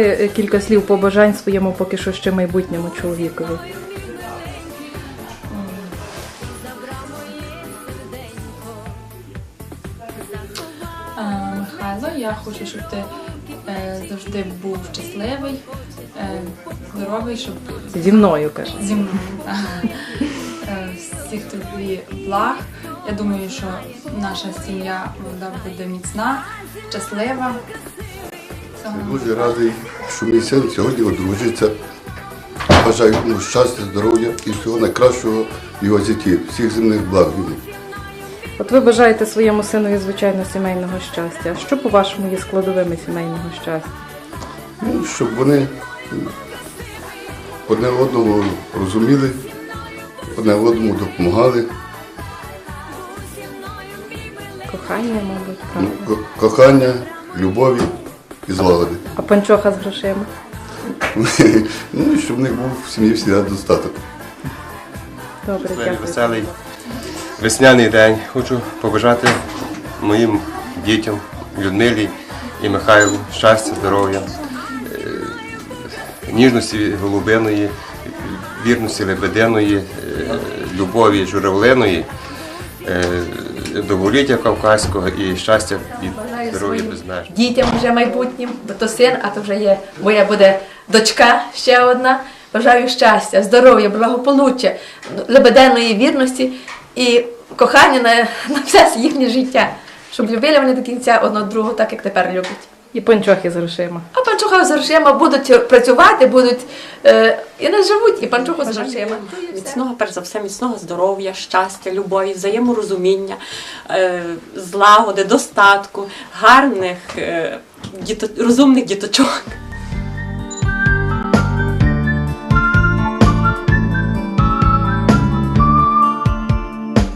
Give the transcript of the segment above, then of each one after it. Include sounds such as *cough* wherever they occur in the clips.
е, кілька слів побажань своєму поки що ще майбутньому чоловікові. Михайло, я хочу, щоб ти е, завжди був щасливий, е, здоровий, щоб Зі мною каже. зі мною так. Е, всіх тобі благ. Я думаю, що наша сім'я буде міцна, щаслива. Дуже радий, що мій син сьогодні одружиться. Бажаю йому щастя, здоров'я і всього найкращого в його житті. Всіх земних благ йому. От ви бажаєте своєму синові, звичайно, сімейного щастя. А що, по-вашому, є складовими сімейного щастя? Ну, щоб вони одне одного розуміли, одне одному допомагали. Кохання, мабуть, Ну, правда. ко- Кохання, любові і злагоди. А панчоха з грошима? *laughs* Ну і щоб в них був в сім'ї завжди достаток. Добре, дякую. веселий весняний день. Хочу побажати моїм дітям, Людмилі і Михайлу щастя, здоров'я, е, ніжності голубиної, вірності лебединої, е, любові журавлиної, е, довголіття кавказького і щастя і здоров'я своїм безмежне. дітям вже майбутнім, бо то син, а то вже є моя буде дочка ще одна. Бажаю щастя, здоров'я, благополуччя, лебеденної вірності і кохання на, на все їхнє життя, щоб любили вони до кінця одного другого, так як тепер люблять. І панчохи з грошима. А панчуха з грошима будуть працювати, будуть е, і не живуть, і панчуху з грошима. Міцного, перш за все, міцного здоров'я, щастя, любові, взаєморозуміння, е, злагоди, достатку, гарних, е, діто, розумних діточок.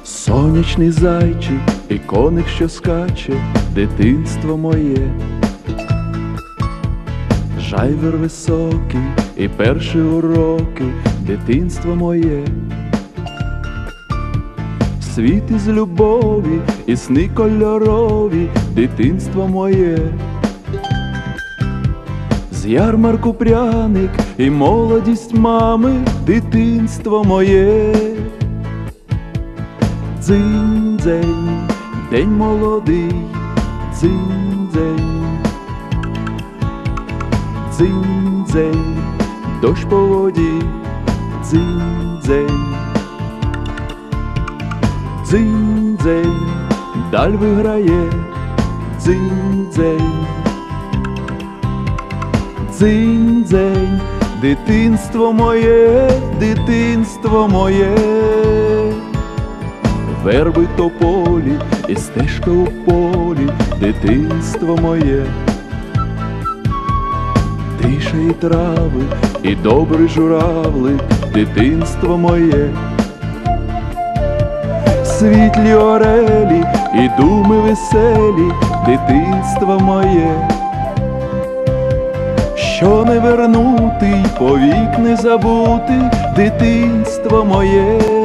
Сонячний зайчик і коник, що скаче, дитинство моє. Жайвер високий і перші уроки, дитинство моє. Світ із любові і сни кольорові, дитинство моє. З ярмарку пряник і молодість мами, дитинство моє. Дзинь-дзень, день молодий, дзинь-дзень, дзинь-дзень, дощ по воді, дзинь-дзень, дзинь-дзень, даль виграє, дзинь-дзень, дзинь-дзень, дитинство моє, дитинство моє. Верби тополі і стежка у полі, дитинство моє. Тиша і трави, і добрі журавли, дитинство моє. Світлі орелі і думи веселі, дитинство моє. Що не вернути й повік не забути, дитинство моє.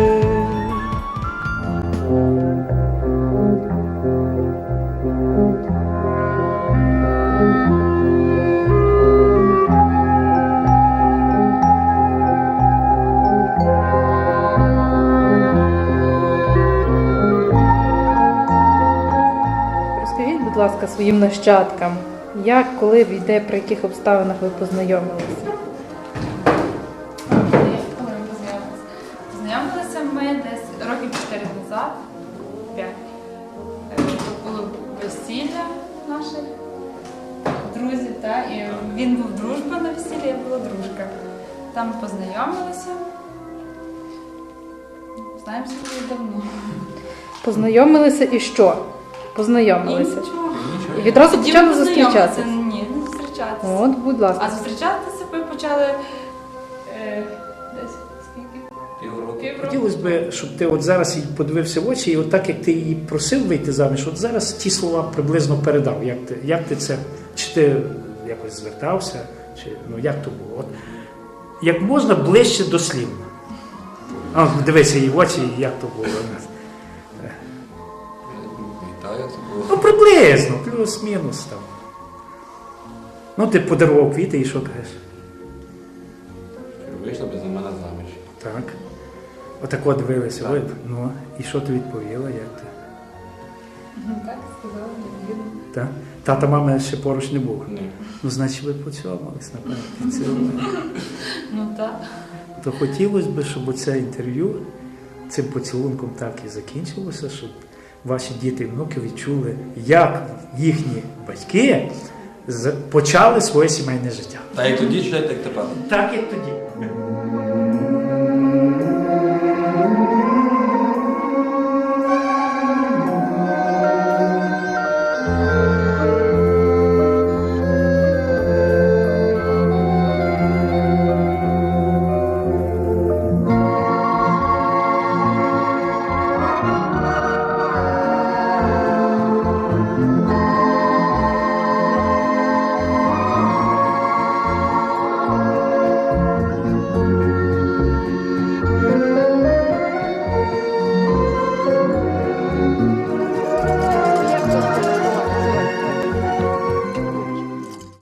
Своїм нащадкам, як, коли, де, при яких обставинах ви познайомилися? Коли ми познайомилися? Познайомилися ми десь років 4 назад, 5. Було весілля наше, друзі, та, і він був дружба на весіллі, я була дружка. Там познайомилися. Знаємося вже давно. Познайомилися і що? Познайомилися. Нічого. І відразу Тоді почали ми зустрічатися. познайомилися. Ні, не зустрічатися. От, будь А зустрічатися ми почали е, десь скільки? Півроку. Хотілося б, щоб ти от зараз їй подивився в очі, і от так як ти її просив вийти заміж, от зараз ті слова приблизно передав. Як ти, як ти це, чи ти якось звертався, чи ну як то було? От, як можна ближче до слів. А, дивися їй в очі, як то було. Ну, приблизно, плюс-мінус там. Ну, ти подарував квіти і що кажеш? Вийшла би за мене заміж. Так. Отак от дивилися. ви- Ну, і що ти відповіла? Як ти? Так сказала, не. Так? Тата мами ще поруч не було. Ні. Ну, значить, ви поцьомались, напевно, *laughs* поцілували. Ну так. То хотілося б, щоб це інтерв'ю цим поцілунком так і закінчилося, щоб ваші діти і внуки відчули, як їхні батьки почали своє сімейне життя. Так як тоді, як тепер? Так, як тоді.